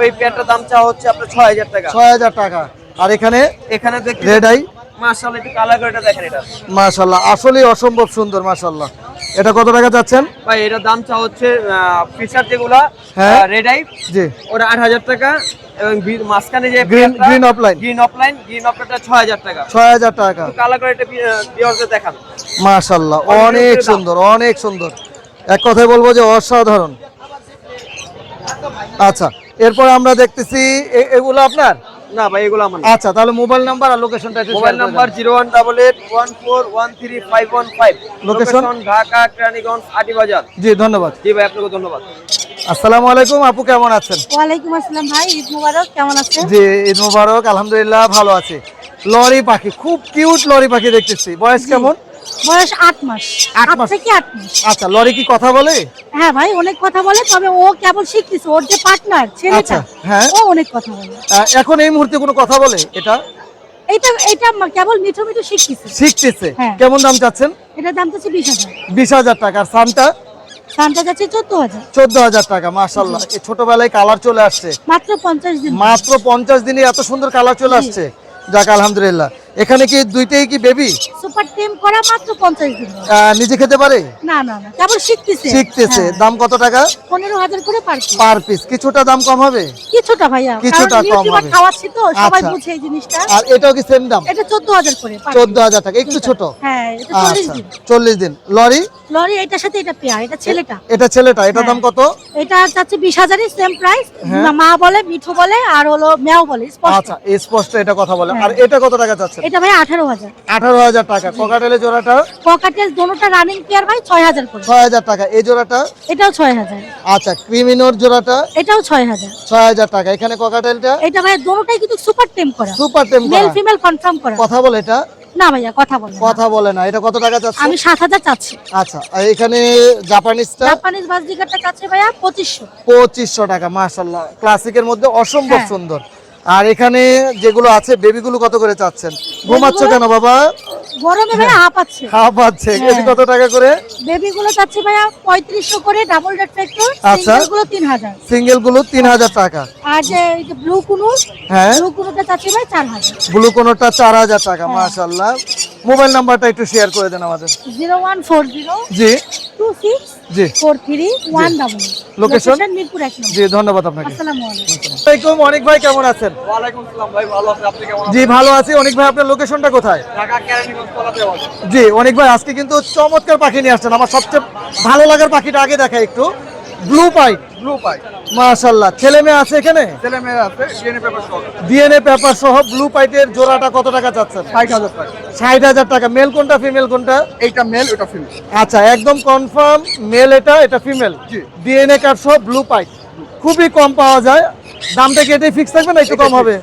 ওই পেয়ারটার দাম চা হচ্ছে আপনার ছয় হাজার টাকা। ছয় হাজার টাকা। আর এখানে? এখানে রেড আই এটা এটা। মাশাল্লাহ আসলেই অসম্ভব সুন্দর মাশাল্লাহ এটা কত টাকা যাচ্ছেন? ভাই এটার দাম চা হচ্ছে ফিশার যেগুলা হ্যাঁ। রেড আই জি। ওটা আট হাজার টাকা এবং মাঝখানে যে green green opaline green opaline green অফলাইনটা ছয় হাজার টাকা। ছয় হাজার টাকা। কালার করে এটা বিয়ারদের দেখান। মাশাল্লাহ অনেক সুন্দর অনেক সুন্দর এক কথায় বলব যে অসাধারণ। আচ্ছা এরপর আমরা দেখতেছি এগুলো আপনার? না ভাই এগুলো আমার আচ্ছা তাহলে মোবাইল নাম্বার আর লোকেশনটা একটু mobile number. Zero one double eight one four one three five one five? Location Dhaka Keraniganj জি ধন্যবাদ। জি ভাই আপনাকে ধন্যবাদ। আসসালামু আলাইকুম আপু কেমন আছেন? ওয়ালাইকুম আসসালাম ভাই ঈদ মুবারক কেমন আছেন? জি ঈদ মুবারক আলহামদুলিল্লাহ ভালো আছে। লরি পাখি খুব কিউট লরি পাখি দেখতেছি। বয়স কেমন? বয়স আট মাস। আট আট মাস? থেকে আট মাস। আচ্ছা লরি কি কথা বলে? হ্যাঁ ভাই অনেক কথা বলে তবে ও কেবল শিখতেছে। ওর যে পার্টনার ছেলেটা আচ্ছা, হ্যাঁ। ও অনেক কথা বলে। এখন এই মুহূর্তে কোনো কথা বলে এটা? এটা এটা কেবল মিঠু মিঠু শিখতেছে। শিখতেছে। হ্যাঁ। কেমন দাম চাচ্ছেন? এটার দাম হচ্ছে বিশ হাজার। বিশ হাজার টাকা। আর সানটা? সানটা যাচ্ছে চোদ্দ হাজার। চোদ্দ হাজার টাকা মাশাল্লাহ এই ছোটবেলায় কালার চলে আসছে। মাত্র পঞ্চাশ দিন। মাত্র পঞ্চাশ দিনে এত সুন্দর কালার চলে আসছে। যাক আলহামদুলিল্লাহ। এখানে কি দুইটাই কি বেবি সুপার টেম করা মাত্র পঞ্চাশ দিন। নিজে খেতে পারে? না না না কেবল শিখতেছে। শিখতেছে। হ্যাঁ। দাম কত টাকা? পনেরো হাজার করে পার পিস পার পিস কিছুটা দাম কম হবে? কিছুটা ভাইয়া কিছুটা কম হবে। খাওয়াচ্ছি তো সবাই আচ্ছা। বুঝে এই জিনিসটা। আর এটাও কি সেম দাম? এটা চোদ্দ হাজার করে per চোদ্দ piece। হাজার টাকা একটু ছোট। হ্যাঁ এটা চল্লিশ আচ্ছা দিন। চল্লিশ দিন। লরি? লরি এটার সাথে এটা পেয়ার এটা ছেলেটা। এটা ছেলেটা। এটার দাম হ্যাঁ। কত? এটা চাচ্ছে বিশ হাজারই সেম প্রাইস। মা বলে মিঠু বলে আর হলো মেয়াও বলে স্পষ্ট। আচ্ছা স্পষ্ট এটা কথা বলে। হ্যাঁ। আর এটা কত টাকা চাচ্ছেন এটা ভাই আঠারো হাজার। আঠারো হাজার টাকা। ককাটেলের জোড়াটা? পকেটের দোনোটা রানিং পেয়ার ভাই ছয় হাজার করে। ছয় হাজার টাকা। এই জোড়াটা? এটাও ছয় হাজার। আচ্ছা ক্রিমিনোর জোড়াটা? এটাও ছয় হাজার। ছয় হাজার টাকা। এখানে ককাটেলটা এটা ভাই দোনোটাই কিন্তু সুপার টেম করা। সুপার টেম মেল ফিমেল কনফার্ম করা। কথা বলে এটা? না ভাইয়া কথা বলে। কথা বলে না। এটা কত টাকা চাচ্ছে? আমি সাত হাজার চাচ্ছি। আচ্ছা আর এখানে জাপানিজটা জাপানিজ বাসডিকারটা চাচ্ছে ভাইয়া পঁচিশশো। পঁচিশশো টাকা মাশাল্লাহ ক্লাসিকের মধ্যে অসম্ভব হ্যাঁ। সুন্দর। আর এখানে যেগুলো আছে বেবিগুলো কত করে চাচ্ছেন? ঘুমাচ্ছ কেন বাবা? গরমে [laughs] হ্যাঁ। কেজি কত টাকা করে? বেবি গুলো চাচ্ছে ভাইয়া পঁয়ত্রিশশো করে ডাবল রেড ফ্যাক্টর আচ্ছা। সিঙ্গেলগুলো তিন হাজার সিঙ্গেল তিন হাজার টাকা। আর যে এই যে ব্লু কুনুর হ্যাঁ। ব্লু চাচ্ছে ভাই ব্লু কোনোটা টাকা। মোবাইল নাম্বারটা একটু শেয়ার করে দেন আমাদের। জিরো ওয়ান ফোর জিরো জি। টু সিক্স জি। Four three one double Location? Mirpur এক জি ধন্যবাদ আপনাকে। আসসালামু আলাইকুম। অনেক ভাই কেমন আছেন? জি ভালো আছি। অনেক ভাই আপনার লোকেশনটা কোথায়? জি অনেক ভাই আজকে কিন্তু চমৎকার পাখি নিয়ে আসছেন। আমার সবচেয়ে ভালো লাগার পাখিটা আগে দেখাই একটু। ব্লু পাইট ব্লু পাই মাশাল্লাহ। ছেলে মেয়ে আছে এখানে? ছেলে মেয়ে আছে ডিএনএ পেপার সহ। ডিএনএ পেপার সহ ব্লু পাইটের জোড়াটা কত টাকা চাচ্ছেন? ষাট হাজার টাকা। ষাট হাজার টাকা। মেল কোনটা ফিমেল কোনটা? এইটা মেল ওটা ফিমেল আচ্ছা একদম কনফার্ম মেল এটা এটা ফিমেল জি। ডিএনএ কার্ড সহ ব্লু পাইট খুবই কম পাওয়া যায়। দামটা কি এটাই ফিক্স থাকবে না একটু কম হবে?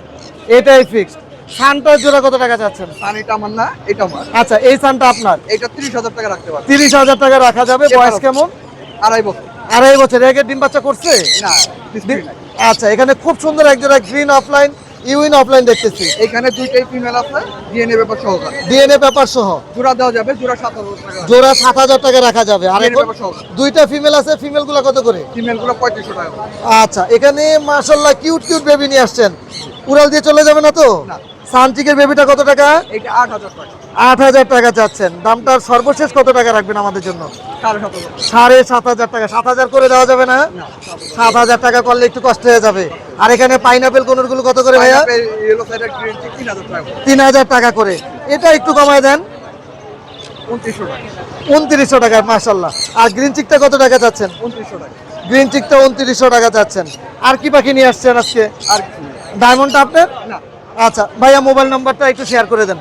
এটাই ফিক্সড সানটা জোড়া কত টাকা চাচ্ছেন? সান এটা আমার না এটা আমার। আচ্ছা এই সানটা আপনার? এটা তিরিশ হাজার টাকা রাখতে পারবেন তিরিশ হাজার টাকা রাখা যাবে বয়স কেমন? আড়াই বছর। আড়াই বছর। একে ডিম বাচ্চা করছে? না আচ্ছা এখানে খুব সুন্দর এক জোড়া গ্রিন অফলাইন ইউইন অফলাইন দেখতেছি। এখানে দুইটাই ফিমেল আপনার ডিএনএ পেপার সহ ডিএনএ পেপার সহ। জোড়া দেওয়া যাবে জোড়া সাত হাজার টাকা। জোড়া সাত হাজার টাকা রাখা যাবে। আর দুইটা ফিমেল আছে ফিমেলগুলা কত করে? ফিমেলগুলো টাকা আচ্ছা এখানে মার্শাল্লাহ কিউট কিউট বেবি নিয়ে আসছেন। উড়াল দিয়ে চলে যাবে না তো? না। সানচিকের বেবিটা কত টাকা? আট হাজার টাকা। আট হাজার টাকা চাচ্ছেন। দামটার সর্বশেষ কত টাকা রাখবেন আমাদের জন্য? সাড়ে সাত হাজার। টাকা। সাত হাজার করে দেওয়া যাবে না? সাত হাজার। টাকা করলে একটু কষ্ট হয়ে যাবে। আর এখানে পাইনাপেল কোনগুলো কত করে ভাইয়া? তিন হাজার টাকা করে। এটা একটু কমায় দেন। উনত্রিশশো টাকা। উনত্রিশশো আর গ্রিন চিকটা কত টাকা চাচ্ছেন? উনত্রিশশো টাকা। গ্রিন চিকটা উনত্রিশশো টাকা চাচ্ছেন। আর কি পাখি নিয়ে আসছেন আজকে? আর ডায়মন্ডটা আপনার? না। আচ্ছা ভাইয়া মোবাইল নাম্বারটা একটু শেয়ার করে দেন।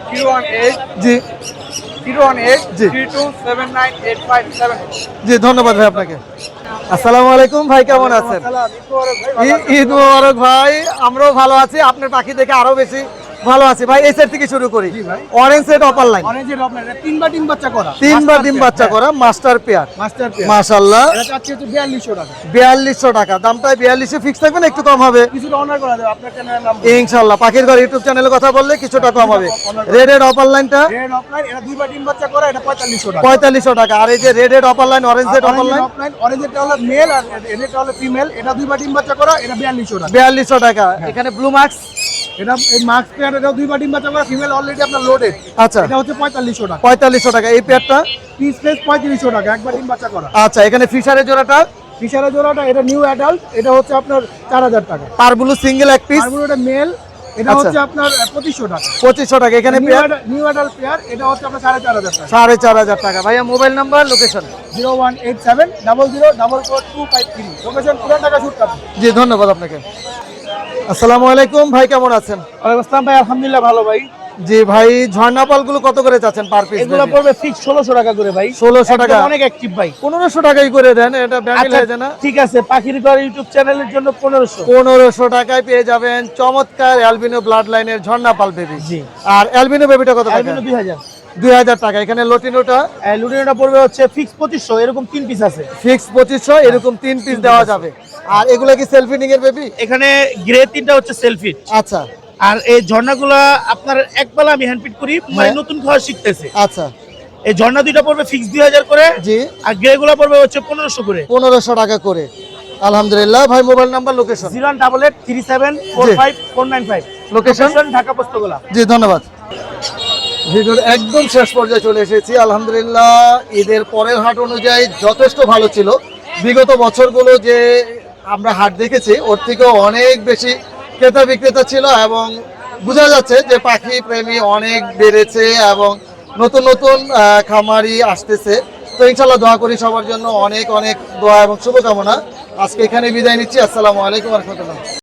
জি। জি। ধন্যবাদ ভাই আপনাকে। আসসালামু আলাইকুম ভাই কেমন আছেন? ঈদ মোবারক ভাই আমরাও ভালো আছি। আপনার পাখি দেখে আরও বেশি ভালো আছি ভাই এই সেট থেকে শুরু করি। অরেঞ্জ সেট অপার লাইন অনেকের আপনার তিনবার ডিম বাচ্চা করা। তিনবার ডিম বাচ্চা করা মাস্টার পেয়ার মাস্টার পেয়ার মাশাল্লাহ এটা চাচ্ছি হচ্ছে বিয়াল্লিশশো টাকা। বিয়াল্লিশশো টাকা দামটা ফিক্স থাকবে না একটু কম হবে? কিছুটা অনার করা যাবে আপনার চ্যানেলের নাম ইনশাল্লাহ পাখির ঘর ইউটিউব চ্যানেলে কথা বললে কিছুটা কম হবে। রেডের অপার লাইনটা রেড অফলাইন এটা দুইবার ডিম বাচ্চা করা এটা পঁয়তাল্লিশশো টাকা। পঁয়তাল্লিশশো টাকা। আর এই যে রেডের অপার লাইন অরেঞ্জ অরেঞ্জের অপার লাইন অফলাইন অরেঞ্জেরটা হলো মেল আর এদেরটা হলো ফিমেল এটা দুইবার ডিম বাচ্চা করা এটা বিয়াল্লিশশো টাকা। বিয়াল্লিশশো টাকা। এখানে ব্লু মার্কস এটা এই মাস্ক পেয়ার এটাও দুইবার ডিম বাচ্চা করা ফিমেল অলরেডি আপনার লোডেড আচ্ছা। এটা হচ্ছে পঁয়তাল্লিশশো টাকা। পঁয়তাল্লিশশো টাকা। এই পেয়ারটা পিস প্লেস পঁয়ত্রিশশো টাকা একবার ডিম বাচ্চা করা। আচ্ছা এখানে ফিশারের জোড়াটা? ফিশারের জোড়াটা এটা নিউ অ্যাডাল্ট এটা হচ্ছে আপনার চার হাজার টাকা। পার ব্লু সিঙ্গেল এক পিস আর এটা মেল এটা আচ্ছা। হচ্ছে আপনার পঁচিশশো টাকা। পঁচিশশো টাকা। এখানে পেয়ার নিউ অ্যাডাল্ট পেয়ার এটা হচ্ছে আপনার সাড়ে চার হাজার টাকা। সাড়ে চার হাজার টাকা। ভাইয়া mobile number location zero one eight seven double zero double four two five three location পুরান টাকা শুট জি ধন্যবাদ আপনাকে। আসসালামু আলাইকুম ভাই কেমন আছেন? ওয়ালাইকুম আসসালাম ভাই আলহামদুলিল্লাহ ভালো ভাই। জি ভাই ঝর্ণা পালগুলো কত করে চাচ্ছেন পার পিস এগুলো পড়বে ফিক্স ষোলোশো টাকা করে ভাই। 1600 টাকা? অনেক অ্যাক্টিভ ভাই। পনেরোশো টাকাই করে দেন এটা ব্যান্ডেল আচ্ছা হয়ে যায় না? ঠিক আছে পাখির ঘর ইউটিউব চ্যানেলের জন্য পনেরোশো। পনেরোশো টাকায় পেয়ে যাবেন চমৎকার অ্যালবিনো ব্লাড লাইনের ঝর্ণা পাল বেবি জি। আর অ্যালবিনো বেবিটা কত টাকা? অ্যালবিনো দুই হাজার। দুই হাজার টাকা। এখানে লটিনোটা? লুডিনোটা পড়বে হচ্ছে ফিক্স পঁচিশশো এরকম তিন পিস আছে। ফিক্স পঁচিশশো এরকম তিন পিস দেওয়া যাবে। আর এগুলো কি সেলফিনিং এর বেবি এখানে গ্রে তিনটা হচ্ছে সেলফি আচ্ছা। আর এই ঝর্ণাগুলা আপনার একবেলা আমি হ্যান্ডপিট করি মানে হ্যাঁ। নতুন খাওয়া শিখতেছে। আচ্ছা। এই ঝর্ণা দুইটা পড়বে ফিক্স দুই হাজার করে জি। আর গ্রে গুলো পড়বে হচ্ছে পনেরোশো করে। পনেরোশো টাকা করে। আলহামদুলিল্লাহ ভাই mobile number location zero double eight three seven four. Five four nine five. Location Dhaka Postogola জি ধন্যবাদ। ভিডিওর একদম শেষ পর্যায়ে চলে এসেছি। আলহামদুলিল্লাহ ঈদের পরের হাট অনুযায়ী যথেষ্ট ভালো ছিল। বিগত বছরগুলো যে আমরা হাট দেখেছি, ওর থেকেও অনেক বেশি ক্রেতা বিক্রেতা ছিল এবং বোঝা যাচ্ছে যে পাখি প্রেমী অনেক বেড়েছে এবং নতুন নতুন খামারি আসতেছে। তো ইনশাল্লাহ দোয়া করি সবার জন্য অনেক অনেক দোয়া এবং শুভকামনা। আজকে এখানে বিদায় নিচ্ছি। আসসালামু আলাইকুম রহমতুল্লাহ।